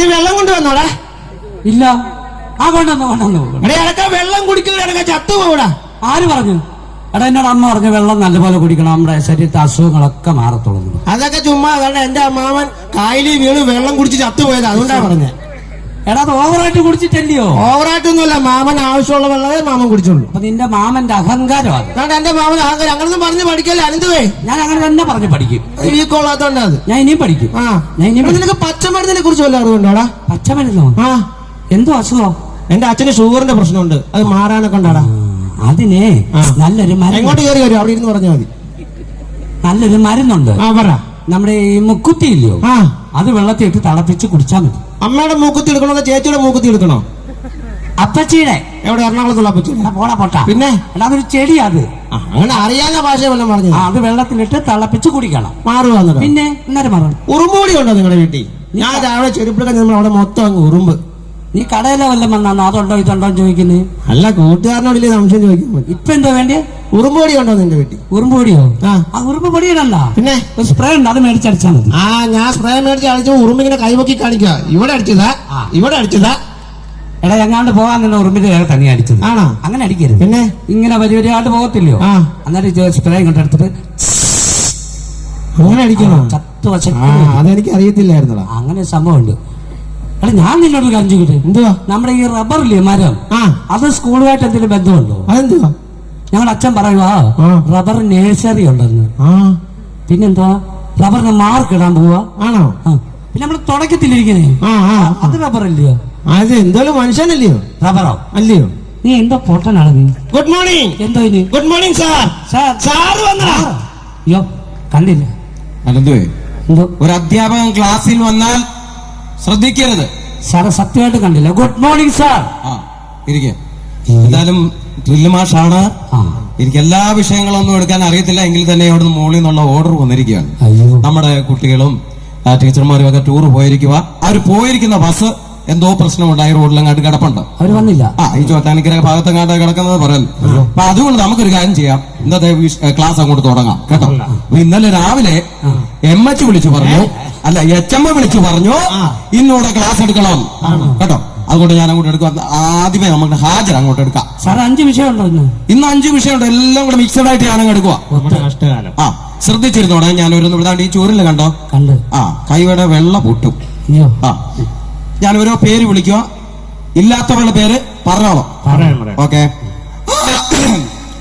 നീ വെള്ളം കൊണ്ടുവന്നോടാ. ഇല്ല. ആ കൊണ്ടുവന്നു കൊണ്ടുവന്നു എടേ അടക്ക വെള്ളം കുടിക്കുന്നവരടക്ക ചത്തു പോടാ ആര് പറഞ്ഞു? എടാ എന്നോട് അമ്മ പറഞ്ഞു വെള്ളം നല്ലപോലെ കുടിക്കണം. നമ്മുടെ ശരീരത്തെ അസുഖങ്ങളൊക്കെ മാറത്തുള്ളൂ അതൊക്കെ ചുമ്മാ അതാണ് എന്റെ അമ്മാവൻ കായലിൽ വീണ് വെള്ളം കുടിച്ച് ചത്തുപോയത്. അതുകൊണ്ടാ പറഞ്ഞത് എടാ അത് ഓവറായിട്ട് കുടിച്ചിട്ടല്ലയോ? ഓവറായിട്ടൊന്നുമല്ല മാമൻ ആവശ്യമുള്ള വെള്ളമേ മാമൻ കുടിച്ചുള്ളൂ. അപ്പൊ നിന്റെ മാമന്റെ അഹങ്കാരമാണ് അത്. അതുകൊണ്ട് എന്റെ മാമൻ അഹങ്കാരം അങ്ങനൊന്നും പറഞ്ഞ് പഠിക്കല്ലേ അനന്തവേ ഞാൻ അങ്ങനെ തന്നെ പറഞ്ഞു പഠിക്കും. ഈ കൊള്ളാത്തോണ്ടാ അത്. ഞാൻ ഇനിയും പഠിക്കും. ആ. ഞാൻ ഇനിയും പഠിക്കും. നിനക്ക് പച്ചമരുന്നിനെ കുറിച്ച് വല്ല അറിവുണ്ടോടാ പച്ചമരുന്നോ? ആ. എന്തോ അസുഖം? എന്റെ അച്ഛന് ഷുഗറിന്റെ പ്രശ്നമുണ്ട്. അത് മാറാനൊക്കെ ഉണ്ടാടാ അതിനെ ആ. നല്ലൊരു മരുന്ന്. എങ്ങോട്ട് കയറി വരും? അവിടെ ഇരുന്ന് പറഞ്ഞാൽ മതി. നല്ലൊരു മരുന്നുണ്ട്. ആ പറ. നമ്മുടെ ഈ മുക്കുത്തി ഇല്ലയോ ആ. അത് വെള്ളത്തിൽ ഇട്ട് തിളപ്പിച്ച് കുടിച്ചാൽ മതി. അമ്മയുടെ മൂക്കുത്തി എടുക്കണോ അതോ ചേച്ചിയുടെ മൂക്കുത്തി എടുക്കണോ? അപ്പച്ചിയുടെ. എവിടെ? എറണാകുളത്തുള്ള അപ്പച്ചി. പോടാ പൊട്ട. പിന്നെ? എടാ അതൊരു ചെടിയാ അത്. അങ്ങനെ അറിയാത്ത ഭാഷ വല്ലതും പറഞ്ഞു അത് വെള്ളത്തിലിട്ട് തിളപ്പിച്ച് കുടിക്കണം. മാറുക പിന്നെ അന്നേരം മാറും ഉറുമ്പുകൂടി ഉണ്ടോ നിങ്ങളുടെ വീട്ടിൽ? ഞാൻ രാവിലെ ചെരുപ്പിടൊക്കെ നമ്മൾ അവിടെ മൊത്തം അങ്ങ് ഉറുമ്പ്. നീ കടയിലെ വല്ലതും വന്നാണോ അതുണ്ടോ ഇതുണ്ടോ ചോദിക്കുന്നത് അല്ല കൂട്ടുകാരനോടില്ലേ സംശയം ചോദിക്കും ഇപ്പൊ എന്താ വേണ്ടേ ഉറുമ്പൊടി ഉണ്ടോ നിന്റെ വീട്ടിൽ? ഉറുമ്പ് പൊടിയോ? ആ. ഉറുമ്പ് പൊടിയിടണ്ട. പിന്നെ? ഒരു സ്പ്രേ ഉണ്ട് അത് മേടിച്ചടിച്ചാൽ മതി. ആ ഞാൻ സ്പ്രേ മേടിച്ച് അടിച്ചു ഉറുമ്പിങ്ങനെ കൈവക്കി കാണിക്കുക ഇവിടെ അടിച്ചതാ ഇവിടെ അടിച്ചതാ. എടാ എങ്ങാണ്ട് പോകാൻ നിന്ന് ഉറുമ്പിന്റെ വേറെ തന്നെ അടിച്ചത്. ആണോ? അങ്ങനെ അടിക്കരുത്. പിന്നെ? ഇങ്ങനെ വലിയ വലിയ വലിയായിട്ട് പോകത്തില്ലയോ? ആ. അന്നേരം സ്പ്രേ ഇങ്ങോട്ട് എടുത്തിട്ട് അങ്ങനെ അടിക്കണോ? ചത്തു വശം അതെനിക്ക് അറിയത്തില്ലായിരുന്നടാ. അങ്ങനെ സംഭവം സംഭവമുണ്ട്. എടാ ഞാൻ നിന്നോട് കാര്യം ചോദിക്കട്ടെ? എന്തുവാ? നമ്മുടെ ഈ റബ്ബറില്ലേ മരം? ആ. അത് സ്കൂളുമായിട്ട് എന്തെങ്കിലും ബന്ധമുണ്ടോ? അതെന്തുവാ? ഞങ്ങളുടെ അച്ഛൻ പറയുവാ ആ. റബ്ബർ നേഴ്സറി ഉണ്ടെന്ന്. ആ. പിന്നെന്താ റബ്ബറിന് മാർക്ക് ഇടാൻ പോവാ. ആണോ? പിന്നെ നമ്മൾ തുടക്കത്തിലിരിക്കണേ. ആ അത് റബ്ബർ അല്ലയോ അത് എന്തായാലും മനുഷ്യനല്ലയോ? റബ്ബറോ? അല്ലയോ? നീ എന്തോ പൊട്ടനാണ് നീ. ഗുഡ് മോർണിംഗ് എന്തോ ഇനി? Good morning sir sir sir അയ്യോ കണ്ടില്ല. അല്ലേ എന്തോ? ഒരു അധ്യാപകൻ ക്ലാസ്സിൽ വന്നാൽ ശ്രദ്ധിക്കരുത്. സാറ് സത്യമായിട്ട് കണ്ടില്ല. ഗുഡ് മോർണിംഗ് സാർ ആ ഇരിക്കെ. എന്തായാലും ഡ്രില്ല് മാഷാണ് എനിക്ക് എല്ലാ വിഷയങ്ങളും ഒന്നും എടുക്കാൻ അറിയത്തില്ല. എങ്കിൽ തന്നെ അവിടുന്ന് മുകളിൽ നിന്നുള്ള ഓർഡർ വന്നിരിക്കുകയാണ്. നമ്മുടെ കുട്ടികളും ടീച്ചർമാരും ഒക്കെ ടൂർ പോയിരിക്കുക അവർ പോയിരിക്കുന്ന ബസ് എന്തോ പ്രശ്നമുണ്ടായി റോഡിലങ്ങാട്ട് കിടപ്പുണ്ട്. അവർ വന്നില്ല. ആ ഈ ചോറ്റാനിക്കര ഭാഗത്തങ്ങാട്ട് കിടക്കുന്നത് പറയുന്നു അപ്പൊ അതുകൊണ്ട് നമുക്കൊരു കാര്യം ചെയ്യാം. ഇന്നത്തെ ക്ലാസ് അങ്ങോട്ട് തുടങ്ങാം. കേട്ടോ? ഇന്നലെ രാവിലെ എം എച്ച് വിളിച്ചു പറഞ്ഞു. അല്ല എച്ച് എം വിളിച്ചു പറഞ്ഞു. ഇന്നിവിടെ ക്ലാസ് എടുക്കണം കേട്ടോ? അതുകൊണ്ട് ഞാൻ അങ്ങോട്ട് എടുക്കാം ആദ്യമേ നമുക്ക് ഹാജർ അങ്ങോട്ട് എടുക്കാം. സാർ അഞ്ച് വിഷയം ഉണ്ടോ ഇന്ന്? ഇന്ന് അഞ്ച് വിഷയമുണ്ട്. എല്ലാം കൂടെ മിക്സഡ് ആയിട്ട് ഞാൻ അങ്ങ് എടുക്കുക ആ ശ്രദ്ധിച്ചിരുന്നോടെ ഞാൻ ഒരു ഇവിടാണ്ട് ഈ ചോറിൽ കണ്ടോ? കണ്ട്. ആ കൈയുടെ വെള്ള പൊട്ടും. ആ. ഞാൻ ഓരോ പേര് വിളിക്കുക. ഇല്ലാത്തവരുടെ പേര് പറഞ്ഞോളാം. ഓക്കെ.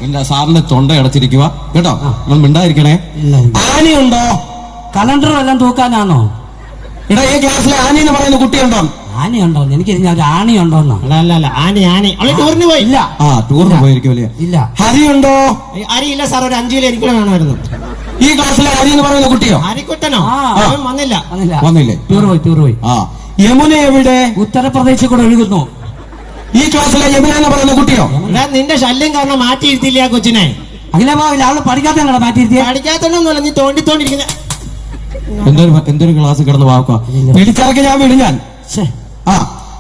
ഇല്ല സാറിന്റെ തൊണ്ട അടച്ചിരിക്കുക കേട്ടോ? നമ്മൾ മിണ്ടായിരിക്കണേ. ആനയുണ്ടോ? കലണ്ടർ എല്ലാം തൂക്കാനാണോ? ഇടാ ഈ ക്ലാസ്സിലെ ആനി എന്ന് പറയുന്ന കുട്ടിയുണ്ടോ? ആനയുണ്ടോ? എനിക്ക് ഒരു ആണിയുണ്ടോന്നോ? അല്ല അല്ല അല്ല. Annie Annie. അവൾ ടൂറിന് പോയി. ഇല്ല. ആ ടൂറിന് പോയിരിക്കുമല്ലേ ഇല്ല. ഹരിയുണ്ടോ? അരിയില്ല സാർ. ഒരു അഞ്ചു കിലോ എനിക്ക് വേണമായിരുന്നു. ഈ ക്ലാസ്സിലെ ഹരി എന്ന് പറയുന്ന കുട്ടിയോ? ഹരിക്കുട്ടനോ വന്നില്ല. വന്നില്ല. വന്നില്ലേ? ടൂർ പോയി ടൂർ പോയി. ആ. യമുന എവിടെ? ഉത്തർപ്രദേശിൽ കൂടെ ഒഴുകുന്നു. ഈ ക്ലാസ്സിലെ യമുന എന്ന് പറയുന്ന കുട്ടിയോ? ഞാൻ നിന്റെ ശല്യം കാരണം മാറ്റിയിരുത്തില്ല കൊച്ചിനെ. അങ്ങനെ പോവില്ല അവൾ പഠിക്കാത്ത മാറ്റിയിരുത്തിയ പഠിക്കാത്തൊന്നുമല്ല നീ തോണ്ടി തോണ്ടിരിക്കുന്ന എന്തൊരു എന്തൊരു ക്ലാസ് കിടന്ന് വാക്കുക പിടിച്ചിറക്കി ഞാൻ വിടും ഞാൻ. ആ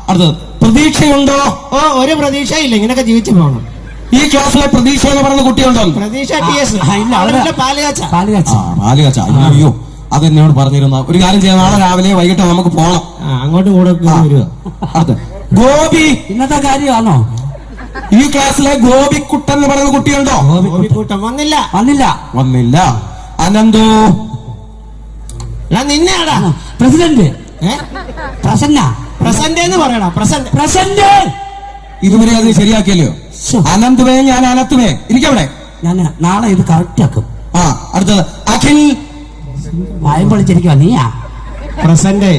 അടുത്തത്. പ്രതീക്ഷയുണ്ടോ? ഓ ഒരു പ്രതീക്ഷ ഇല്ല ഇങ്ങനൊക്കെ ജീവിച്ചു പോകണം. ഈ ക്ലാസ്സിലെ പ്രതീക്ഷ എന്ന് പറയുന്ന കുട്ടിയുണ്ടോ? പ്രതീക്ഷ ടി എസ്. പാലുകാച്ച പാലുകാച്ച അവർ പാൽ കാച്ച പാൽ ആ കാച്ചി അയ്യോ. അത് എന്നോട് പറഞ്ഞിരുന്ന. ഒരു കാര്യം ചെയ്യാം നാളെ രാവിലെ വൈകിട്ട് നമുക്ക് പോകണം അങ്ങോട്ട് കൂടെ അതെ ഗോപി! ഇന്നത്തെ കാര്യമാണോ? ഈ ക്ലാസ്സിലെ ഗോപിക്കുട്ടൻ എന്ന് പറയുന്ന കുട്ടിയുണ്ടോ? കൂട്ടം വന്നില്ല. വന്നില്ല. വന്നില്ല. അനന്തു. ഞാൻ നിന്നെയാടാ. പ്രസിഡന്റ്. പ്രസന്ന. പ്രസന്റ് എന്ന് പറയടാ പ്രസന്റ് പ്രസന്റ്! ഇതുവരെ അത് ശരിയാക്കിയല്ലോ. അനന്തുവേ ഞാൻ അനത്തുവേ. എനിക്കവിടെ. ഞാൻ നാളെ ഇത് കറക്റ്റ് ആക്കും. ആ അടുത്തത്. അഖിൽ വായം പൊളിച്ചിരിക്കുവാ നീയാ. പ്രസന്റ്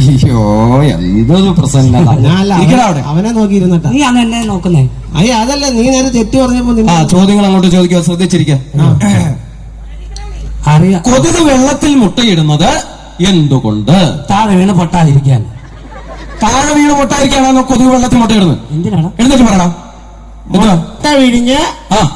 അയ്യോ എന്തൊരു അവിടെ. അവനെ നോക്കിയിരുന്നട്ടാ. നീയാണ് എന്നെ നോക്കുന്നേ? അയ്യ അതല്ല നീ നേരെ തെറ്റ് പറഞ്ഞപ്പോ ആ ചോദ്യങ്ങൾ അങ്ങോട്ട് ചോദിക്കുക ശ്രദ്ധിച്ചിരിക്ക. അറിയാ. കൊതുക് വെള്ളത്തിൽ മുട്ടയിടുന്നത് എന്തുകൊണ്ട്? താഴെ വീണ് പൊട്ടാതിരിക്കാൻ. താഴെ വീണ് പൊട്ടാതിരിക്കാനാണോ കൊതുക് വെള്ളത്തിൽ മുട്ടയിടുന്നത്? എന്തിനാണ്? എഴുന്നേറ്റ് പറയണം മുട്ട വിഴിഞ്ഞ്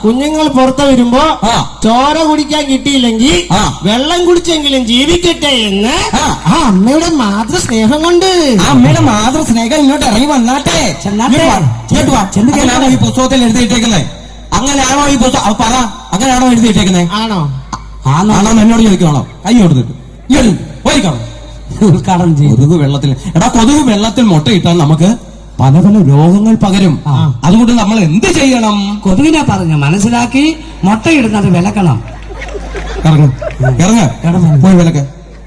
കുഞ്ഞുങ്ങൾ പുറത്ത് വരുമ്പോ ആ. ചോര കുടിക്കാൻ കിട്ടിയില്ലെങ്കിൽ വെള്ളം കുടിച്ചെങ്കിലും ജീവിക്കട്ടെ എന്ന് ആ. അമ്മയുടെ മാതൃ സ്നേഹം കൊണ്ട്. ആ അമ്മയുടെ മാതൃ സ്നേഹം ഇങ്ങോട്ട് ഇറങ്ങി വന്നാട്ടെ. ചെന്നാട്ടെ. ഇങ്ങോട്ട് വാ, ഇങ്ങോട്ട് വാ. ചെന്ന് കേട്ടോ. അങ്ങനെയാണോ ഈ പുസ്തകത്തിൽ എഴുതിയിട്ടേക്കുന്നത് അങ്ങനെയാണോ ഈ പുസ്തകം? പറ അങ്ങനെയാണോ എഴുതിയിട്ടേക്കുന്നത് ആണോ? ആണോ? ആണോ എന്നോട് ചോദിക്കണോ കൈ കൊടുത്തിട്ട് വായിക്കണം ഉദ്ഘാടനം ചെയ്യും. കൊതുക് വെള്ളത്തിൽ എടാ കൊതുക് വെള്ളത്തിൽ മുട്ട മുട്ടയിട്ടാൽ നമുക്ക് പല പല രോഗങ്ങൾ പകരും. അതുകൊണ്ട് നമ്മൾ എന്ത് ചെയ്യണം? കൊതുകിനെ പറഞ്ഞു. മനസ്സിലാക്കി മുട്ടയിടുന്നത് വിലക്കണം. ഇറങ്ങ്. പോയി വിലക്ക്.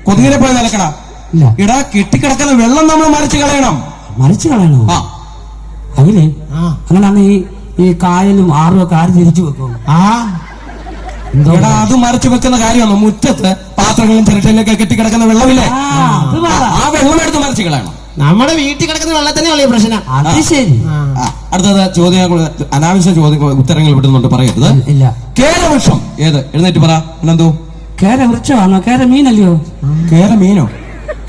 കൊതുകിനെ പോയി വിലക്കണ ഇടാ കെട്ടിക്കിടക്കുന്ന വെള്ളം നമ്മൾ മറിച്ച് കളയണം. മറിച്ചു കളയണോ? ആ. അതിലേ ആ. അങ്ങനെയാണ് ഈ ഈ കായലും ആറും ഒക്കെ ആര് തിരിച്ചു വെക്കും? ആ. എന്തോ എടാ അത് മറിച്ചു വെക്കുന്ന കാര്യമാണ്. മുറ്റത്ത് പാത്രങ്ങളും ചിരട്ടയിലൊക്കെ കെട്ടിക്കിടക്കുന്ന വെള്ളമില്ലേ? ആ, ആ വെള്ളം എടുത്ത് മറിച്ച് കളയണം. നമ്മുടെ വീട്ടിൽ കിടക്കുന്ന വെള്ളം തന്നെ വലിയ പ്രശ്നം. അത് ശരി. അടുത്തത് ചോദ്യങ്ങൾ അനാവശ്യ ചോദ്യങ്ങൾ ഉത്തരങ്ങൾ വിടുന്നുണ്ട് പറയരുത്. ഇല്ല കേരവൃക്ഷം. ഏത്? എഴുന്നേറ്റ് പറ. എന്നെന്തോ കേരവൃക്ഷമാണോ? കേര മീനല്ലയോ കേര. മീനോ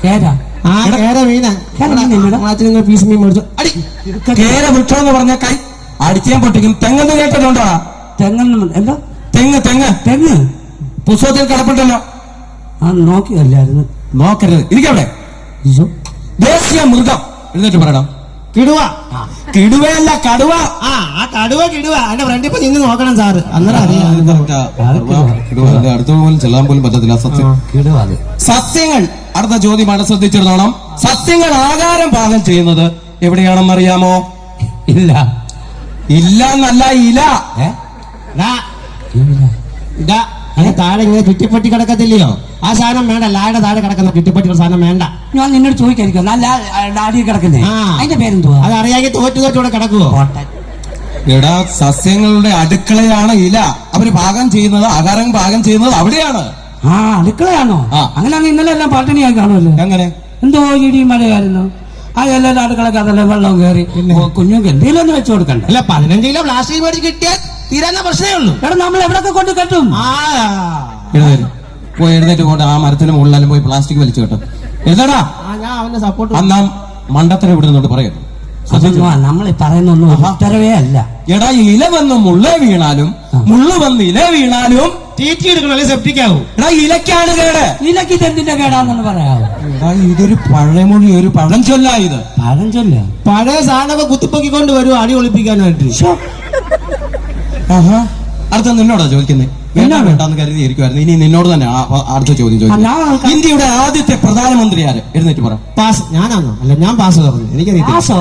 കേര ആ കേര മീന കേര മീനല്ലടാ. മീൻ മേടിച്ചു. അടി. കേരവൃക്ഷം എന്ന് പറഞ്ഞ കൈ അടിച്ചാൻ പൊട്ടിക്കും. തെങ്ങെന്ന് കേട്ടിട്ടുണ്ടോ തെങ്ങ് എന്താ? തെങ്ങ് തെങ്ങ്. തെങ്ങ്. പുസ്തകത്തിൽ കിടപ്പുണ്ടല്ലോ. ആ നോക്കിയല്ലായിരുന്നു. നോക്കരുത്. ഇരിക്കവിടെ ദേശീയ മൃഗം എഴുന്നേറ്റ് പറയണം കിടുവ. കിടുവയല്ല കടുവ. ആ ആ കടുവ കിടുവ. എന്റെ ഫ്രണ്ട് ഇപ്പൊ നിന്ന് നോക്കണം സാറ്. അന്നേരം അടുത്ത പോലും ചെല്ലാൻ പോലും പറ്റത്തില്ല സത്യം. സസ്യങ്ങൾ. അടുത്ത ചോദ്യമാണ് ശ്രദ്ധിച്ചിരുന്നോണം. സസ്യങ്ങൾ ആകാരം പാകം ചെയ്യുന്നത് എവിടെയാണെന്ന് അറിയാമോ? ഇല്ല. ഇല്ല എന്നല്ല ഇല. താഴെ ഇങ്ങനെ ചുറ്റിപ്പറ്റി കിടക്കത്തില്ലയോ? ആ സാധനം വേണ്ട ലായുടെ താഴെ കിടക്കുന്ന ചുറ്റിപ്പറ്റി സാധനം വേണ്ട. ഞാൻ നിന്നോട് ചോദിക്കായിരിക്കും. നല്ല ഡാഡി കിടക്കുന്നേ. അതിന്റെ പേരെന്തുവാ? അത് അറിയാമെങ്കിൽ തോറ്റു തോറ്റൂടെ കിടക്കുവോ? എടാ സസ്യങ്ങളുടെ അടുക്കളയാണ് ഇല. അവർ പാകം ചെയ്യുന്നത് ആഹാരം പാകം ചെയ്യുന്നത് അവിടെയാണ്. ആ അടുക്കളയാണോ? അങ്ങനെ അങ്ങനെയാണെങ്കിൽ ഇന്നലെ എല്ലാം പട്ടിണിയായി കാണുമല്ലോ. എങ്ങനെ? എന്തോ ഇടി മഴയായിരുന്നു ആ എല്ലാവരും അടുക്കളൊക്കെ അതെല്ലാം വെള്ളം കയറി. കുഞ്ഞുങ്ങൾക്ക് എന്തെങ്കിലും ഒന്ന് വെച്ചു കൊടുക്കണ്ട? അല്ല പതിനഞ്ച് കിലോ പ്ലാസ്റ്റിക് മേടിച്ച് കിട്ടിയാൽ തീരാന്ന പ്രശ്നമേ ഉള്ളൂ. എടാ നമ്മൾ എവിടൊക്കെ കൊണ്ട് കെട്ടും? ആ. പോയി എഴുന്നേറ്റ് പോട്ടെ ആ മരത്തിന് മുകളിലും പോയി പ്ലാസ്റ്റിക് വലിച്ചു കേട്ടോ. എഴുതടാ ആ, ഞാൻ അവന്റെ സപ്പോർട്ട് അന്നാ മണ്ടത്തരം ഇവിടുന്നുണ്ട് പറയരുത്. അതൊന്നും നമ്മൾ പറയുന്നൊന്നും ഒരു ഉത്തരവേ അല്ല. എടാ ഇല വന്ന് മുള്ള വീണാലും മുള്ള വന്ന് ഇല വീണാലും തീറ്റി എടുക്കണല്ലേ സെപ്റ്റിക് ആവും. എടാ ഇലക്കാണ് കേട്. ഇലക്ക് ഇതെന്തിന്റെ കേടാന്നെന്ന് പറയാവോ? എടാ ഇതൊരു പഴമൊഴി ഒരു പഴഞ്ചൊല്ല ഇത്. പഴം ചൊല്ല പഴയ സാധനമൊക്കെ കുത്തിപ്പൊക്കിക്കൊണ്ട് വരും അടി ഒളിപ്പിക്കാനായിട്ട്. അർത്ഥം അടുത്ത നിന്നോടാ ചോദിക്കുന്നേ. വേണ്ട എന്നോട്? വേണ്ടെന്ന് കരുതിയിരിക്കുമായിരുന്നു ഇനി നിന്നോട് തന്നെ അടുത്ത ചോദ്യം ചോദിക്കും. ഇന്ത്യയുടെ ആദ്യത്തെ പ്രധാനമന്ത്രി ആര്? എഴുന്നേറ്റ് പറ. പാസ് ഞാനാണോ അല്ല ഞാൻ പാസ് പറഞ്ഞു. എനിക്ക്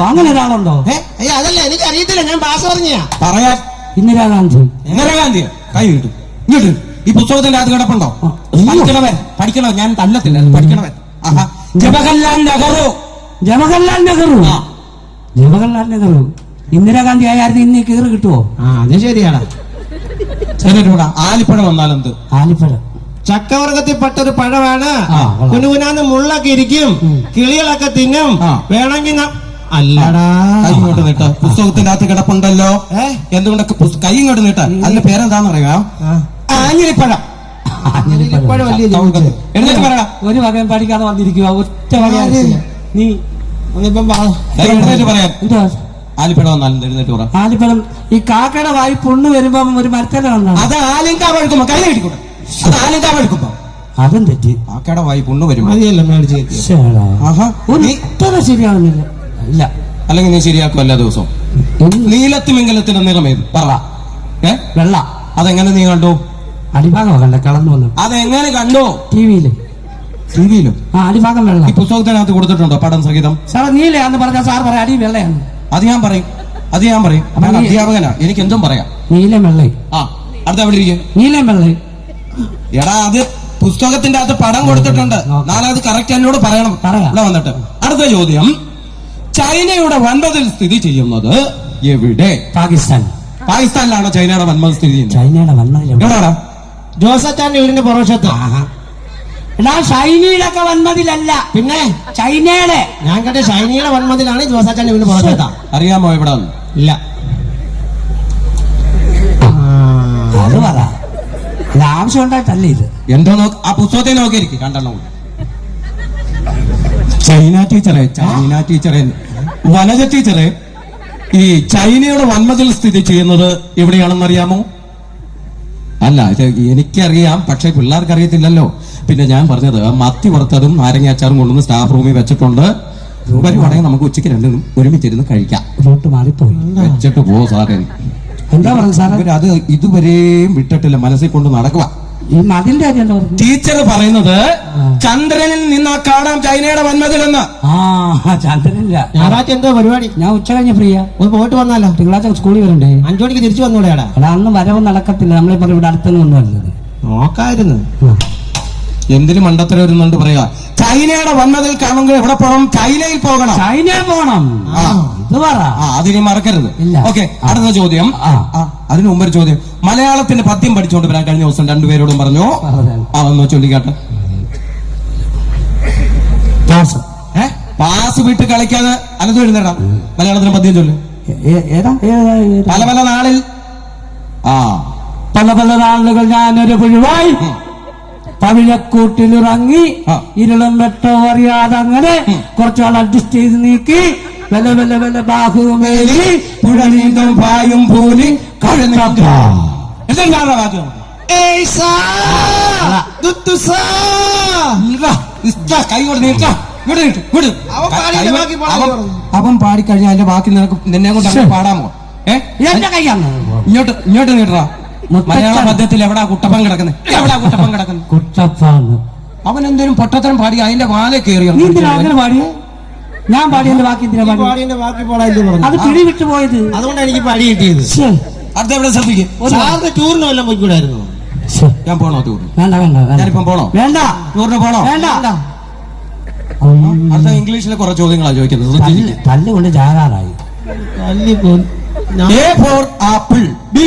അങ്ങനെ ഒരാളുണ്ടോ? ഏ എനിക്ക് അതല്ല എനിക്കറിയത്തില്ല. ഞാൻ പാസ് പറഞ്ഞാ പറയാ ഇന്ദിരാഗാന്ധി. ഇന്ദിരാഗാന്ധി. കൈ കിട്ടും ഇങ്ങോട്ട് ഈ പുസ്തകത്തിന്റെ അത് കിടപ്പുണ്ടോ? പഠിക്കണവേ. പഠിക്കണവൻ. പഠിക്കണോ ഞാൻ തല്ലത്തില്ല. പഠിക്കണവൻ. ആഹാ. ജവഹർലാൽ നെഹ്റു. ജവഹർലാൽ നെഹ്റു? ജവഹർലാൽ നെഹ്റു. ഇന്ദിരാഗാന്ധി ആയായിരുന്നു ഇന്ന് കീറ് കിട്ടുവോ? ആ അത് ശരിയാടാ. ഇവിടെ ആലിപ്പഴം വന്നാലെന്ത്? ആലിപ്പഴം. ചക്കവർഗത്തിൽപ്പെട്ട ഒരു പഴമാണ് കുനുകുനാന്ന് മുള്ളൊക്കെ ഇരിക്കും. കിളികളൊക്കെ തിന്നും. വേണമെങ്കിൽ അല്ലടാ കൈ ഇങ്ങോട്ട് നീട്ട്. പുസ്തകത്തിന്റെ അകത്ത് കിടപ്പുണ്ടല്ലോ. എന്തുകൊണ്ടൊക്കെ കൈ ഇങ്ങോട്ട് നീട്ട. അതിന്റെ പേരെന്താന്ന് പറയാ ആഞ്ഞിരിപ്പഴം ആഞ്ഞിലിപ്പഴം. പറയടാ. ഒരു വകയും പഠിക്കാതെ വന്നിരിക്കുക ഒറ്റ വക ആര്? അറിയത്തില്ല. നീ ഒന്നിപ്പം ആലിപ്പഴം വന്നാലും എഴുന്നേറ്റ് പറ ആലിപ്പഴം ഈ കാക്കയുടെ വായി പൊണ്ണു വരുമ്പം ഒരു മരത്തല വന്നാണ്. അത് ആലിങ്കാ വഴുക്കുമ്പോ കൈ കിട്ടിക്കൂടെ അത് ആലിങ്കാ വഴുക്കുമ്പോ. അതും തെറ്റി. ആക്കയുടെ വായി പൊണ്ണു വരുമ്പോ. ശരിയാവുന്നില്ല. ഇല്ല അല്ലെങ്കിൽ നീ ശരിയാക്കും എല്ലാ ദിവസവും. നീലത്തിമിംഗലത്തിന്റെ നിറം ഏത്? പറ. ഏ? വെള്ള. അതെങ്ങനെ നീ കണ്ടു? അടിഭാഗം കണ്ട കളന്നു വന്നു. അതെങ്ങനെ കണ്ടു? ടി വിയിൽ ടിവിയിലും? ആ അടിഭാഗം വെള്ള. ഈ പുസ്തകത്തിനകത്ത് കൊടുത്തിട്ടുണ്ടോ പടം സംഗീതം? സാർ നീലയാന്ന് എന്ന് പറഞ്ഞ സാർ പറയാം അടി വെള്ളയാണ് അത് ഞാൻ പറയും. അത് ഞാൻ പറയും. ഞാൻ അധ്യാപകനാ. എനിക്ക് എന്തും പറയാം. നീലം വെള്ളേ. ആ അടുത്ത എവിടെ ഇരിക്കും? നീലം വെള്ളേ. എടാ അത് പുസ്തകത്തിന്റെ അകത്ത് പടം കൊടുത്തിട്ടുണ്ട്. നാലാമത് നാളെ അത് കറക്റ്റ് എന്നോട് പറയണം. പറയാം. ഇവിടെ വന്നിട്ട്. അടുത്ത ചോദ്യം. ചൈനയുടെ വൻപതിൽ സ്ഥിതി ചെയ്യുന്നത് എവിടെ? പാകിസ്ഥാൻ. പാകിസ്ഥാനിലാണോ ചൈനയുടെ വൻപത് സ്ഥിതി ചെയ്യുന്നത്? ചൈനയുടെ വന്നതിൽ ജോസഫ് ചാൻ വീടിന്റെ പുറവശത്ത് എടാ ഷൈനിയിലൊക്കെ വന്നതിലല്ല. പിന്നെ ചൈനയുടെ. ഞാൻ കണ്ട ഷൈനിയുടെ വന്മതിലാണ് ജോസാച്ചാൻ ഇവിടെ പറഞ്ഞത് അറിയാമോ ഇവിടെ? ഇല്ല. അത് പറ. ഇത് ആവശ്യം ഉണ്ടായിട്ടല്ല ഇത്? എന്തോ നോക്ക് ആ പുസ്തകത്തെ നോക്കിയിരിക്കും കണ്ടെണ്ണം. ചൈന ടീച്ചറെ ചൈന ടീച്ചറെ വനജ ടീച്ചറെ ഈ ചൈനയുടെ വന്മതിൽ സ്ഥിതി ചെയ്യുന്നത് എവിടെയാണെന്ന് അറിയാമോ അല്ല എനിക്കറിയാം പക്ഷെ പിള്ളേർക്ക് അറിയത്തില്ലല്ലോ പിന്നെ ഞാൻ പറഞ്ഞത് മത്തി വറുത്തതും നാരങ്ങ അച്ചാറും കൊണ്ടുവന്ന് സ്റ്റാഫ് റൂമിൽ വെച്ചിട്ടുണ്ട്. വരുവാണെങ്കിൽ നമുക്ക് ഉച്ചയ്ക്ക് രണ്ടും ഒരുമിച്ചിരുന്ന് കഴിക്കാം. റൂട്ട് മാറിപ്പോയി. വെച്ചിട്ട് പോ സാറേ. എന്താ പറഞ്ഞു സാറേ? അത് ഇതുവരെയും വിട്ടിട്ടില്ല മനസ്സിൽ കൊണ്ട് നടക്കുക. ടീച്ചർ പറയുന്നത് ചന്ദ്രനിൽ നിന്ന് കാണാം ചൈനയുടെ വന്മതിലെന്ന് ആ ചന്ദ്രനില്ല. ഞായറാഴ്ച എന്തോ പരിപാടി? ഞാൻ ഉച്ച കഴിഞ്ഞ ഫ്രീയാ ഒന്ന് പോയിട്ട് വന്നാലോ? തിങ്കളാഴ്ച സ്കൂളിൽ വരണ്ടേ? അഞ്ചു മണിക്ക് തിരിച്ചു അവിടെ അന്ന് വരവ് നടക്കത്തില്ല. നമ്മളിപ്പോ ഇവിടെ അടുത്തൊന്നും വന്നു വരുന്നത് നോക്കായിരുന്നു. എന്തിനു മണ്ടത്തരം വരുന്നുണ്ട് പറയുക? ചൈനയുടെ വന്നതിൽ കാണുമ്പോൾ എവിടെ പോകണം? ചൈനയിൽ പോകണം. ചൈനയിൽ പോകണം. ആ. ഇത് പറ. ആ അതിനി മറക്കരുത്. ഇല്ല. ഓക്കെ അടുത്ത ചോദ്യം. ആ. ആ, അതിനു മുമ്പ് ഒരു ചോദ്യം. മലയാളത്തിന്റെ പദ്യം പഠിച്ചുകൊണ്ട് വരാൻ കഴിഞ്ഞ ദിവസം രണ്ടുപേരോടും പറഞ്ഞു. പറഞ്ഞാൽ. ആ ഒന്ന് ചൊല്ലിക്കാട്ടെ. പാസ്. ഏ? പാസ് വിട്ട് കളിക്കാതെ അനന്ത് വരുന്നേടാ. മലയാളത്തിന് പദ്യം ചൊല്ലു. ഏ- ഏ- ഏതാ? ഏതാ ഏതാ? പല പല നാളിൽ. ആ. പല പല നാളുകൾ ഞാനൊരു പുഴുവായി. പവിഴക്കൂട്ടിലിറങ്ങി ഇരുളം വെട്ടോ അറിയാതെ അങ്ങനെ കുറച്ചാൾ അഡ്ജസ്റ്റ് ചെയ്ത് നീക്കി വെല്ല വെല്ല വെല്ല ബാഹുമേലി പുഴനീന്തും പായും പൂലി കഴുന്നേറ്റ എന്താണ് നീട്ടാ നീട്ട്. അവൻ പാടിക്കഴിഞ്ഞാൽ അതിന്റെ ബാക്കി നിനക്ക് നിന്നെ കൊണ്ട് പാടാമോ ഏ? എന്റെ കൈയാണ് ഇങ്ങോട്ട് ഇങ്ങോട്ട് മുത്തച്ഛൻ. മലയാള പദ്യത്തിൽ എവിടാ കുട്ടപ്പം കിടക്കുന്നത് എവിടാ കുട്ടപ്പം കിടക്കുന്നത് കുട്ടപ്പാന്ന് അവൻ എന്തേലും പൊട്ടത്തരം പാടി അതിന്റെ വാലെ കയറി നീ എന്തിനാ അങ്ങനെ പാടിയേ? ഞാൻ പാടിയതിന്റെ ബാക്കി എന്തിനാ പാടി പാടിയതിന്റെ ബാക്കി പറഞ്ഞു അത് പിടി വിട്ടു പോയത്. അതുകൊണ്ടാണ് എനിക്ക് പടി കിട്ടിയത്. അടുത്ത എവിടെ ശ്രദ്ധിക്കും. ടൂറിന് വല്ലതും പോയിക്കൂടായിരുന്നു? ഞാൻ പോണോ ടൂറിന് വേണ്ട വേണ്ട. ഞാനിപ്പം പോണോ? വേണ്ട. ടൂറിന് പോണോ? വേണ്ട. അടുത്ത ഇംഗ്ലീഷിലെ കുറെ ചോദ്യങ്ങളാണ് ചോദിക്കുന്നത്. തല്ലുകൊണ്ട് ജാകാറായി തല്ലി പോൽ A for apple, B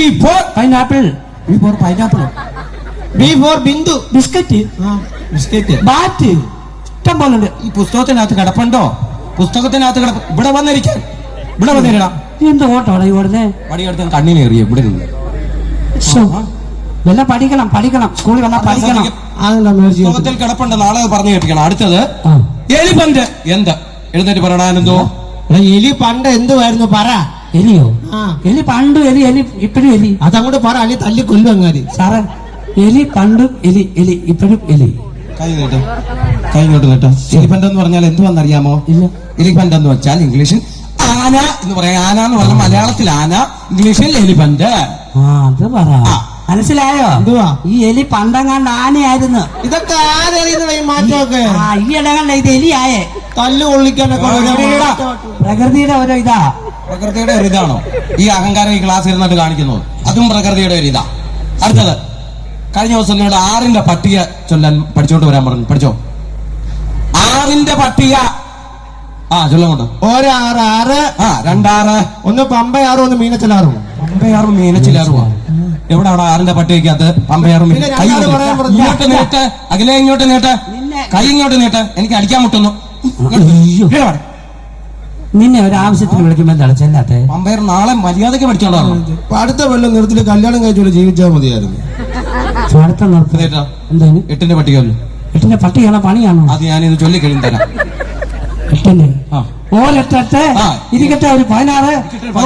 pineapple B for pineapple. B for Bindu. Biscuit. Biscuit. Bat. ഇഷ്ടം പോലെ ഉണ്ട്. ഈ പുസ്തകത്തിനകത്ത് കിടപ്പുണ്ടോ? പുസ്തകത്തിനകത്ത് കിടപ്പ് ഇവിടെ വന്നിരിക്കാൻ ഇവിടെ വന്നിരിക്കണം എന്ത് ഓട്ടമാണ് ഈ ഓടുന്നേ? പടിയെടുത്ത് കണ്ണിനേറിയ ഇവിടെ നിന്ന് വല്ല പഠിക്കണം പഠിക്കണം. സ്കൂളിൽ വന്നാൽ പഠിക്കണം. പുസ്തകത്തിൽ കിടപ്പുണ്ട് നാളെ പറഞ്ഞു കേൾപ്പിക്കണം. അടുത്തത് ആ. എലിപന്റ് എന്ത്? എഴുന്നേറ്റ് പറയണാനെന്തോ എടാ, എലി പണ്ട് എന്തുവായിരുന്നു? പറ. എലിയോ? എലി പണ്ടും എലി എലി ഇപ്പോഴും എലി. അതങ്ങോട്ട് പറ അല്ലെ തല്ലി കൊല്ലും അങ്ങാര് സാറേ എലി പണ്ടും എലി എലി ഇപ്പോഴും എലി. കൈ നീട്ട്. കൈ നീട്ട്. എലിപന്റ് എന്ന് പറഞ്ഞാൽ എന്തുവാന്നറിയാമോ ഇല്ല. എലിഫന്റ് എന്ന് വെച്ചാൽ ഇംഗ്ലീഷിൽ ആന എന്ന് പറയാം. ആന എന്ന് പറഞ്ഞാൽ മലയാളത്തിൽ ആന ഇംഗ്ലീഷിൽ എലിഫന്റ് അത് പറ. മനസ്സിലായോ? എന്തുവാ? ഈ എലി പണ്ടങ്ങാണ്ട് ആനയായിരുന്നു. ഇതൊക്കെ ആനറിയുന്ന മാറ്റമൊക്കെ. ഈ ഇടകണ്ട ഇത് എലിയായേ. തല്ല് കൊള്ളിക്കാനൊക്കെ പ്രകൃതിയുടെ ഓരോ ഇതാ. പ്രകൃതിയുടെ ഒരു ഇതാണോ? ഈ അഹങ്കാരം ഈ ക്ലാസ് ഇരുന്നിട്ട് കാണിക്കുന്നത്. അതും പ്രകൃതിയുടെ ഒരു ഇതാ. അടുത്തത് കഴിഞ്ഞ ദിവസം നിങ്ങളുടെ ആറിന്റെ പട്ടിക ചൊല്ലാൻ പഠിച്ചോണ്ട് വരാൻ പറഞ്ഞു. പഠിച്ചോ? ആറിന്റെ പട്ടിക. ആ ചൊല്ലങ്ങോട്ട് ഒരാറ് ആറ്. ആ രണ്ടാറ്. ഒന്ന് പമ്പയാറും ഒന്ന് മീനച്ചിലാറും. പമ്പയാറും മീനച്ചിലാറുവാ. എവിടാണ് ആറിന്റെ പട്ടികക്കകത്ത്? പമ്പയാറും കൈ ഇങ്ങോട്ട്. നീട്ട് അഖിലേ ഇങ്ങോട്ട് നീട്ട്. കൈ ഇങ്ങോട്ട് നീട്ട്. എനിക്ക് അടിക്കാൻ മുട്ടുന്നു. നിന്നെ ഒരു ആവശ്യത്തിന് വിളിക്കുമ്പോ എന്താണ് ചെല്ലാത്ത പമ്പയർ നാളെ മര്യാദയ്ക്ക് പഠിച്ചോളാം അടുത്ത വെള്ളം നിർത്തിട്ട് കല്യാണം കഴിച്ചോണ്ട് ജീവിച്ചാൽ മതിയായിരുന്നു അടുത്ത നിർത്തി നീട്ടാ. എന്താണ് എട്ടിന്റെ പട്ടിക ചൊല്ല്. എട്ടിന്റെ പട്ടികയാണോ പണിയാണോ അത് ഞാൻ ഞാനിത് ചൊല്ലിക്കഴിഞ്ഞു തരാം എട്ടിന്റെ ആ ഓലെട്ടെ ആ. ഇരിക്കട്ടെ ഒരു പതിനാറ്.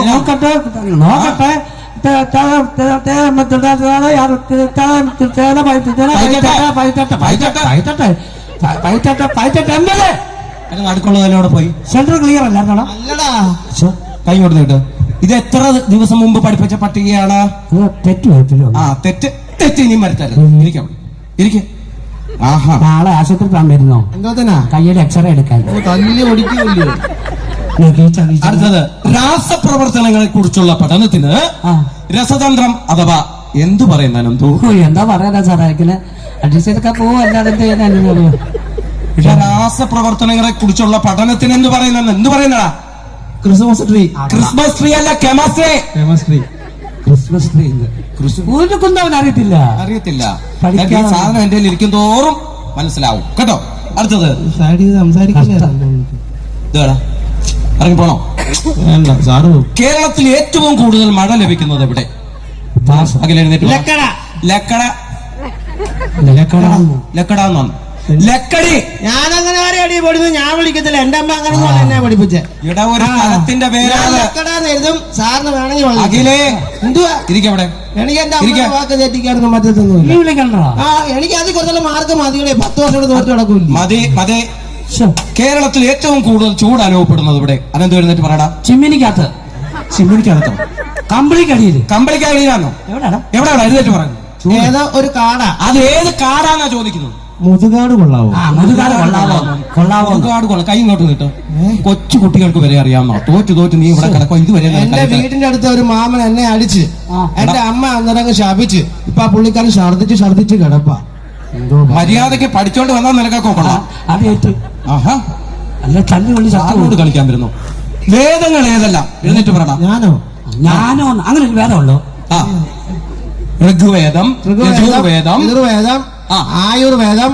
നോക്കട്ടെ നോക്കട്ടെ ത- ത- ത- ത- മറ്റേ ത- ത- യാറ് ത- ത- ത- ത- പൈ- ത- പൈറ്റട്ടെ. പൈറ്റട്ടെ, പൈറ്റട്ടെ, പൈറ്റട്ടെ, പൈറ്റട്ടെ, പൈറ്റട്ടെ, എന്തല്ലേ? അതിന് പോയി? സെന്റർ ക്ലിയർ അല്ലായിരുന്നോടാ? അല്ലടാ. കൈ കൊണ്ട് കേട്ടോ. ഇത് എത്ര ദിവസം മുമ്പ് പഠിപ്പിച്ച പട്ടികയാണ്? തെറ്റ് ആ തെറ്റ് തെറ്റ് ഇനിയും വരുത്തരുത്. ഇരിക്കാം. ഇരിക്ക. ആഹാ. നാളെ ആശുപത്രി പോകാൻ വരുന്നോ? എന്തോത്തനാ? കയ്യിൽ എക്സ്റേ എടുക്കാൻ. തല്ലി ഓടിക്കില്ലേ. അടുത്തത് രാസപ്രവർത്തനങ്ങളെ കുറിച്ചുള്ള പഠനത്തിന് രസതന്ത്രം അഥവാ എന്തു പറയുന്ന എന്താ പറയാനാ സാറേ അഡ്ജസ്റ്റ് ചെയ്തൊക്കെ പോവും ചെയ്യാനാ രാസപ്രവർത്തനങ്ങളെ കുറിച്ചുള്ള പഠനത്തിന് എന്ത് പറയുന്ന എന്ത് പറയുന്നടാ ക്രിസ്മസ് ട്രീ. ക്രിസ്മസ് ട്രീ അല്ല chemistry. Christmas tree. Christmas tree ഒരു കുന്തവൻ അറിയത്തില്ല. അറിയത്തില്ല. സാധനം എന്റെ ഇരിക്കും തോറും മനസ്സിലാവും. കേട്ടോ? അടുത്തത്. ഇറങ്ങി പോണോ കേരളത്തിൽ ഏറ്റവും കൂടുതൽ മഴ ലഭിക്കുന്നത് എവിടെ. ലക്കട. ലക്കട. നിലക്കട ലക്കട എന്നാണ് ലക്കടി. ഞാൻ അങ്ങനെ ആരെയാടി പഠിച്ചു ഞാൻ വിളിക്കത്തില്ല. എന്റെ അമ്മ അങ്ങനെ എന്നെ പഠിപ്പിച്ചേ ഇട ഒരു സ്ഥലത്തിന്റെ പേരാണ്. ലക്കടാന്ന് എഴുതും സാറിന് വേണമെങ്കിൽ. അഖിലേ. എന്തുവാ? ഇരിക്കവിടെ എനിക്ക് എന്റെ. അമ്മ വാക്ക് തെറ്റിക്കാനൊന്നും പറ്റത്തൊന്നുമില്ല. നീ വിളിക്കണ്ടോ? ആ എനിക്ക് അതിൽ കുറച്ചുള്ള മാർക്ക് മതികളെ പത്ത് വർഷം തോറ്റു കിടക്കൂല്ലേ? മതി മതി. കേരളത്തിൽ ഏറ്റവും കൂടുതൽ ചൂട് അനുഭവപ്പെടുന്നത് ഇവിടെ. അതെന്ത് വരുന്നിട്ട് പറയടാ? ചിമ്മിനിക്കകത്ത്. ചിമ്മിനിക്കകത്തോ? കമ്പിളിക്കടിയിൽ കമ്പിളിക്കടിയിലാണോ എവിടെയാണ് എവിടെയാണ് എഴുന്നേറ്റ് പറഞ്ഞു ഏതോ ഒരു കാടാ. അത് ഏത് കാടാന്നാ ചോദിക്കുന്നത്? മുതുകാട് കൊള്ളാവോ? മുതുകാട് കൊള്ളാവോ? കൊള്ളാവോ? മുതുകാട് കൊള്ള. കൈ ഇങ്ങോട്ട് നീട്ടോ. കൊച്ചു കുട്ടികൾക്ക് വരെ അറിയാമോ തോറ്റു തോറ്റു നീ ഇവിടെ കിടക്കോ ഇതുവരെ എന്റെ. വീടിന്റെ അടുത്ത് ഒരു മാമൻ എന്നെ അടിച്ച്. എന്റെ അമ്മ അന്നേരം ശാപിച്ച് ഇപ്പൊ ആ പുള്ളിക്കാരൻ ഛർദിച്ച് ഛർദിച്ച് കിടപ്പാ. മര്യാദയ്ക്ക് പഠിച്ചോണ്ട് വന്നാൽ നിനക്കൊക്കെ അതേറ്റ് കൊള്ളാം അത് ഏറ്റു. ആഹാ. അല്ല തല്ലി കൊണ്ട് ചത്തോട് കളിക്കാൻ വരുന്നു? വേദങ്ങൾ ഏതെല്ലാം? എഴുന്നേറ്റ് പറടാ ഞാനോ? ഞാനോ. അങ്ങനെ ഒരു വേദം ഉള്ളോ ആ. ഋഗ്വേദം യജുർവേദം ആ. ആയുർവേദം.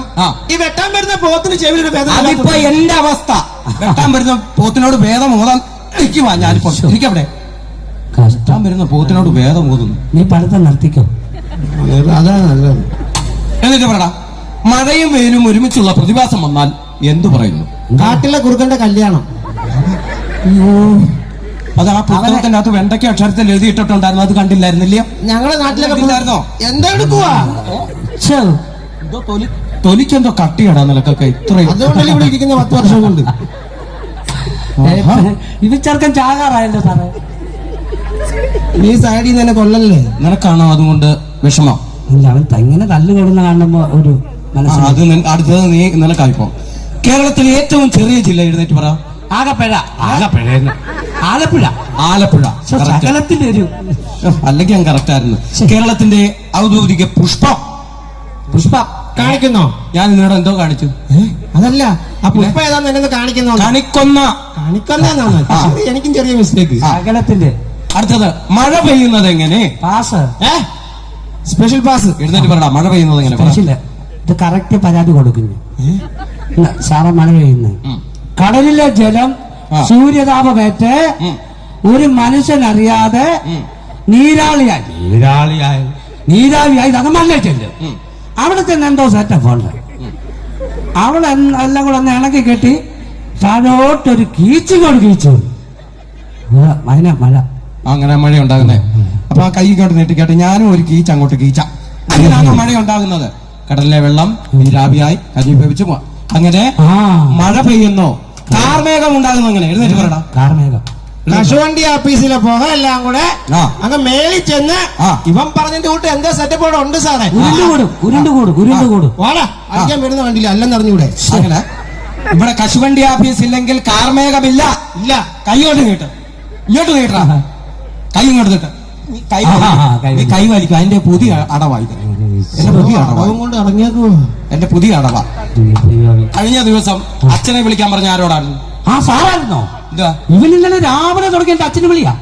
ഈ വെട്ടാൻ വരുന്ന പോത്തിന് ചെവിയിൽ ഒരു വേദന അതിപ്പോ എന്റെ അവസ്ഥ. വെട്ടാൻ വരുന്ന പോത്തിനോട് വേദം ഓതാൻ നിൽക്കുവാ ഞാനിപ്പോ ഇരിക്കവിടെ കഷ്ടം. വെട്ടാൻ വരുന്ന പോത്തിനോട് വേദം ഓതുന്നു നീ പഠിത്തം നിർത്തിക്കോ അതാണ് നല്ലത്. എന്നിട്ട് പറടാ മഴയും വെയിലും ഒരുമിച്ചുള്ള പ്രതിഭാസം വന്നാൽ എന്തു പറയുന്നു? കാട്ടിലെ കുറുക്കന്റെ കല്യാണം. അത് ആ പുസ്തകത്തിന്റെ അകത്ത് വെണ്ടയ്ക്ക് അക്ഷരത്തിൽ എഴുതിയിട്ടിട്ടുണ്ടായിരുന്നു. അത് കണ്ടില്ലായിരുന്നില്ല? ഞങ്ങളെ നാട്ടിലൊക്കെ കണ്ടില്ലായിരുന്നോ? തൊലിക്കെന്തോ കട്ടിയാടാ നിലക്കൊക്കെ. ഇത്രയും അതുകൊണ്ടല്ലേ ഇവിടെ ഇരിക്കുന്ന പത്ത് വർഷം കൊണ്ട്. ഇത് ചെറുക്കൻ ചാകാറായല്ലോ സാറേ. നീ സൈഡിൽ നിന്ന് തന്നെ കൊല്ലല്ലേ? നിനക്കാണോ അതുകൊണ്ട് വിഷമം? ഇല്ല അവൻ ഇങ്ങനെ തല്ല് കൊടുന്ന കാണുമ്പോ ഒരു അത് അടുത്തത് നീ നിനക്കായിപ്പോ കേരളത്തിലെ ഏറ്റവും ചെറിയ ജില്ല എഴുന്നേറ്റ് പറ. ആകപ്പഴ ആകപ്പഴ ആലപ്പുഴ. ആലപ്പുഴ. സകലത്തിന്റെ ഒരു അല്ലെങ്കിൽ ഞാൻ കറക്റ്റ് ആയിരുന്നു. കേരളത്തിന്റെ ഔദ്യോഗിക പുഷ്പം. പുഷ്പ കാണിക്കുന്നോ? ഞാൻ നിന്നോട് എന്തോ കാണിച്ചു. അതല്ല. ആ പുഷ്പ ഏതാന്ന് എന്നെ കാണിക്കുന്നോ? കണിക്കൊന്ന. കാണിക്കുന്നതാണ് ആ. എനിക്കും ചെറിയ മിസ്റ്റേക്ക് അകലത്തിന്റെ. അടുത്തത് മഴ പെയ്യുന്നത് എങ്ങനെ? പാസ് ഏ? സ്പെഷ്യൽ പാസ് എഴുന്നേറ്റ് പറടാ മഴ പെയ്യുന്നത് എങ്ങനെ? പറ. ഇത് കറക്റ്റ് പരാതി കൊടുക്കുന്നു. സാറേ മഴ പെയ്യുന്നത് കടലിലെ ജലം. സൂര്യതാപമേറ്റ് ഒരു മനുഷ്യനറിയാതെ. നീരാളിയായി. നീരാളിയായി. നീരാളിയായി. അത് മല്ലേ ഉം. അവിടെ ചെന്ന് എന്തോ സെറ്റപ്പ് ഉണ്ട്. അവൾ എല്ലാം കൂടെ ഒന്ന് ഇണക്കി കെട്ടി താഴോട്ടൊരു കീച്ചു കൊണ്ട് കീച്ചു. മഴ, മഴ അങ്ങനെ മഴ ഉണ്ടാകുന്നേ. അപ്പൊ ആ കൈ ഇങ്ങോട്ട് നീട്ടിക്കട്ടെ ഞാനും ഒരു കീച്ച അങ്ങോട്ട് കീച്ച. അങ്ങനെയാണ് മഴ ഉണ്ടാകുന്നത്. കടലിലെ വെള്ളം നീരാവിയായി കരീഭവിച്ചു പോവാ. അങ്ങനെ മഴ പെയ്യുന്നു. കാർമേഘം ഉണ്ടാകുന്നു അങ്ങനെ. എഴുന്നേറ്റ് പറയണം കാർമേഘം. കശുവണ്ടി ഓഫീസിലെ പോക എല്ലാം കൂടെ. അങ്ങ് മേളിൽ ചെന്ന് ഇവൻ പറഞ്ഞിട്ട് കൂട്ട് എന്താ സെറ്റപ്പ് ഇവിടെ ഉണ്ട് സാറേ. ഉരുണ്ടുകൂടും ഉരുണ്ടുകൂടും ഉരുണ്ടുകൂടും അടിക്കാൻ വരുന്ന വണ്ടിയില്ല അല്ലെന്ന് അറിഞ്ഞൂടെ. അങ്ങനെ. ഇവിടെ കശുവണ്ടി ആഫീസ് ഇല്ലെങ്കിൽ കാർമേഘമില്ല. ഇല്ല. കൈയോട്ട് കേട്ടു ഇങ്ങോട്ട് നീട്ടാ കൈ ഇങ്ങോട്ട് നീട്ട്. കൈ. കൈ വലിക്കും. അതിന്റെ പുതിയ അടവായി എന്റെ പുതിയ അടവാ. കൊണ്ട് ഇറങ്ങിയേക്കോ എന്റെ പുതിയ അടവാ. കഴിഞ്ഞ ദിവസം അച്ഛനെ വിളിക്കാൻ പറഞ്ഞ ആരോടാണ് ആ സാറായിരുന്നോ? ഇന്നലെ രാവിലെ തുടങ്ങി എന്റെ അച്ഛനെ വിളിയാ.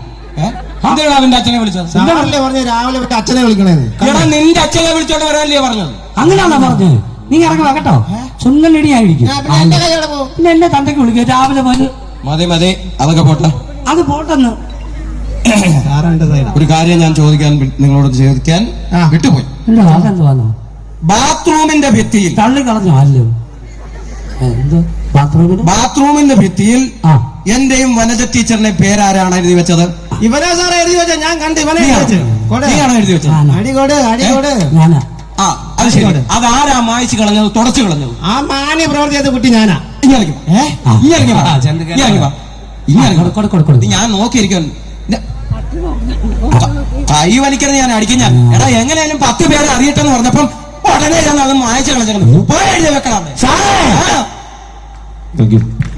അവന്റെ അച്ഛനെ വിളിച്ചത്? സാറല്ലേ പറഞ്ഞ രാവിലെ വിട്ട് അച്ഛനെ വിളിക്കണേന്ന്. എടാ നിന്റെ അച്ഛനെ വിളിച്ചോണ്ട് വരാനല്ലേ പറഞ്ഞത്? അങ്ങനെയാണോ പറഞ്ഞത്? നീ ഇറങ്ങണം കേട്ടോ? സ്വന്തം ഇടിയായിരിക്കും ഞാൻ പിന്നെ എന്നെ തന്തയ്ക്ക് വിളിക്കുക രാവിലെ പോയി. മതി മതി. അതൊക്കെ പോട്ടെ. അത് പോട്ടെന്ന്. ഒരു കാര്യം ഞാൻ ചോദിക്കാൻ നിങ്ങളോട് ചോദിക്കാൻ. വിട്ടുപോയി. ബാത്റൂമിന്റെ ഭിത്തിയിൽ. തള്ളി കളഞ്ഞു അല്ലോ എന്ത്? ബാത്റൂമിന്റെ ഭിത്തിയിൽ എന്റെയും വനജ ടീച്ചറിന്റെ പേരാരാണ് എഴുതി വെച്ചത്. ഇവനെ സാർ എഴുതി വെച്ച? ഞാൻ കണ്ട് ഇവനെ എഴുതി വെച്ചത്? ആ, അടികൊട് അടികൊട് ആ അത് ശരി. അതാരാ മായച്ചു കളഞ്ഞത്? തുടച്ചു കളഞ്ഞത്? ആ മാന്യ പ്രവർത്തി ചെയ്ത കുട്ടി. ഞാനാ ഞാൻ നോക്കിയിരിക്കും കൈ വലിക്കരുത് ഞാൻ അടിക്കും ഞാൻ. എടാ എങ്ങനെയാലും പത്ത് പേരെ അറിയട്ടെന്ന് പറഞ്ഞപ്പം ഉടനെ ഞാൻ അത് മായച്ചു കളഞ്ഞിരുന്നു വെക്കണം. സാറേ ആ.